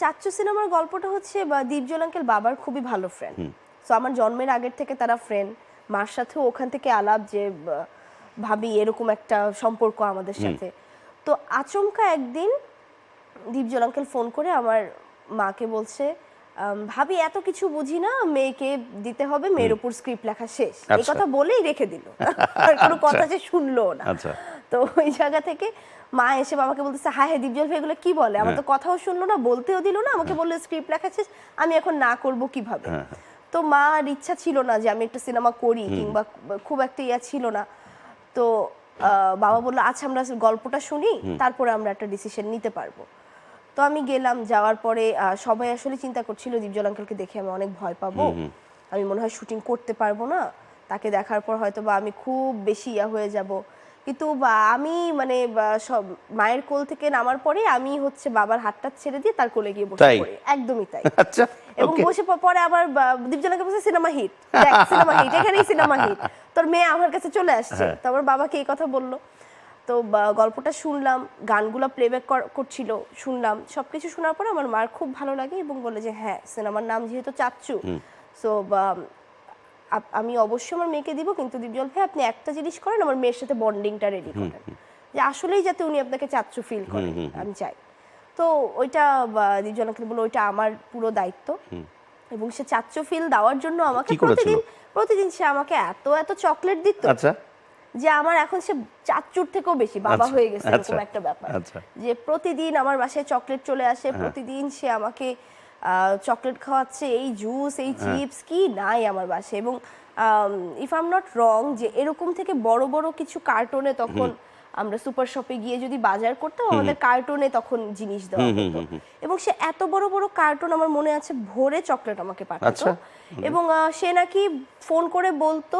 চাচ্চু সিনেমার গল্পটা হচ্ছে দীপজল আঙ্কেল বাবার খুবই ভালো ফ্রেন্ড তো আমার জন্মের আগের থেকে তারা ফ্রেন্ড মার সাথেও ওখান থেকে আলাপ যে ভাবি এরকম একটা সম্পর্ক আমাদের সাথে। তো আচমকা একদিন দীপজল আঙ্কেল ফোন করে আমার মাকে বলছে ভাবি এত কিছু বুঝি না মেয়েকে দিতে হবে মেয়ের উপর স্ক্রিপ্ট লেখা শেষ। এই আচ্ছা। কথা বলেই রেখে দিল। আর কোনো কথা যে শুনলো না। আচ্ছা। তো ওই জায়গা থেকে মা এসে বাবাকে বলতেছে হায় হ্যাঁ দীপজল ভাই এগুলো কি বলে? আমার তো কথাও শুনলো না বলতেও দিল না আমাকে বলল স্ক্রিপ্ট লেখা শেষ আমি এখন না করব কীভাবে? তো মার ইচ্ছা ছিল না যে আমি একটা সিনেমা করি কিংবা খুব একটা ইয়া ছিল না। তো বাবা বলল আচ্ছা আমরা গল্পটা শুনি তারপরে আমরা একটা ডিসিশন নিতে পারব। তো আমি গেলাম যাওয়ার পরে সবাই আসলে চিন্তা করছিল দীপজল আঙ্কেলকে দেখে আমি অনেক ভয় পাবো। আমি মনে হয় শুটিং করতে পারব না। তাকে দেখার পর হয়তো বা আমি খুব বেশি ইয়া হয়ে যাব। কিন্তু আমি মানে সব মায়ের কোল থেকে নামার পরে আমি হচ্ছে বাবার হাতটা ছেড়ে দিয়ে তার কোলে গিয়ে বসে পড়ি। একদমই তাই। আচ্ছা এবং বসে পরে আবার বা- দীপজলাকে বলছে সিনেমা হিট। সিনেমা হিট এখানেই সিনেমা হিট। তোর মেয়ে আমার কাছে চলে আসছে। হ্যাঁ। তারপর বাবাকে এই কথা বলল। তো গল্পটা শুনলাম গানগুলো প্লেব্যাক করছিল শুনলাম। সবকিছু শোনার পরে আমার মার খুব ভালো লাগে এবং বলে যে হ্যাঁ সিনেমার নাম যেহেতু চাচ্ছু সো আমি অবশ্যই আমার মেয়েকে দিব কিন্তু দীপজল ভাই আপনি একটা জিনিস করেন আমার মেয়ের সাথে বন্ডিংটা রেডি করেন। যে আসলেই যাতে উনি আপনাকে চাচ্ছু ফিল করেন আমি চাই। তো ওইটা দীপজলাকে বলে ওইটা আমার পুরো দায়িত্ব এবং সে চাচ্চু ফিল দেওয়ার জন্য আমাকে প্রতিদিন প্রতিদিন সে আমাকে এত এত চকলেট দিত আচ্ছা। যে আমার এখন সে চাচ্চুর থেকেও বেশি বাবা আচ্ছা, হয়ে গেছে এরকম আচ্ছা, একটা ব্যাপার। আচ্ছা। যে প্রতিদিন আমার বাসায় চকলেট চলে আসে প্রতিদিন সে আমাকে চকলেট খাওয়াচ্ছে এই জুস এই চিপস কি নাই আমার বাসায়। এবং ইফ আম নট রং যে এরকম থেকে বড় বড় কিছু কার্টুনে তখন আমরা সুপার শপে গিয়ে যদি বাজার করতাম আমাদের কার্টুনে তখন জিনিস দেওয়া হতো। এবং সে এত বড় বড় কার্টুন আমার মনে আছে ভরে চকলেট আমাকে পাঠাতো। আচ্ছা। এবং সে নাকি ফোন করে বলতো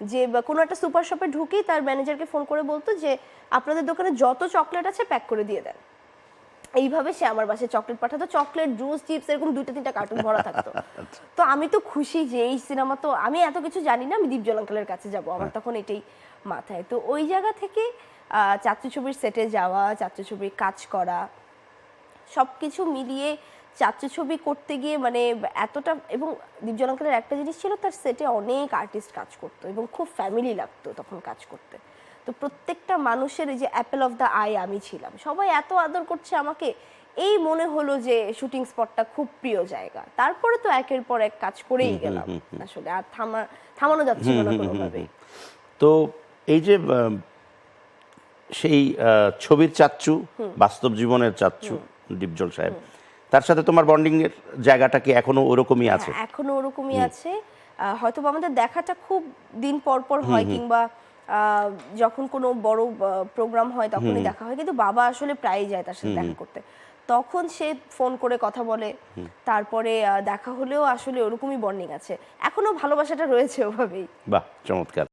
যে কোনো একটা সুপার শপে ঢুকেই তার ম্যানেজারকে ফোন করে বলতো যে আপনাদের দোকানে যত চকলেট আছে প্যাক করে দিয়ে দেন। এইভাবে সে আমার বাসায় চকলেট পাঠাতো। চকলেট জুস চিপস এরকম দুইটা তিনটা কার্টুন ভরা থাকতো। তো আমি তো খুশি যে এই সিনেমা তো আমি এত কিছু জানি না আমি দীপজল আঙ্কেলের কাছে যাব। আমার তখন এটাই মাথায়। তো ওই জায়গা থেকে আহ, চাচ্চু ছবির সেটে যাওয়া চাচ্চু ছবির কাজ করা সবকিছু মিলিয়ে চাচ্চু ছবি করতে গিয়ে মানে এতটা এবং দীপজল আঙ্কেলের একটা জিনিস ছিল তার সেটে অনেক আর্টিস্ট কাজ করতো এবং খুব ফ্যামিলি লাগতো তখন কাজ করতে। তো প্রত্যেকটা মানুষের এই যে অ্যাপেল অফ দ্য আই আমি ছিলাম। সবাই এত আদর করছে আমাকে। এই মনে হলো যে শুটিং স্পটটা খুব প্রিয় জায়গা। তারপরে তো একের পর এক কাজ করেই গেলাম। আসলে আর থামা থামানো যাচ্ছিল না কোনোভাবেই। তো এই যে সেই ছবির চাচ্চু বাস্তব জীবনের চাচ্চু ডিপজল সাহেব তার সাথে তোমার বন্ডিং এর জায়গাটা কি এখনও ওরকমই আছে? হ্যাঁ, এখনও ওরকমই আছে। হয়তো আমাদের দেখাটা খুব দিন পর পর হয় কিংবা যখন কোনো বড় প্রোগ্রাম হয় তখনই দেখা হয়। কিন্তু বাবা আসলে প্রায়ই যায় তার সাথে দেখা করতে। তখন সে ফোন করে কথা বলে। তারপরে আহ, দেখা হলেও আসলে ওরকমই বন্ডিং আছে। এখনও ভালোবাসাটা রয়েছে ওভাবেই। বাহ চমৎকার।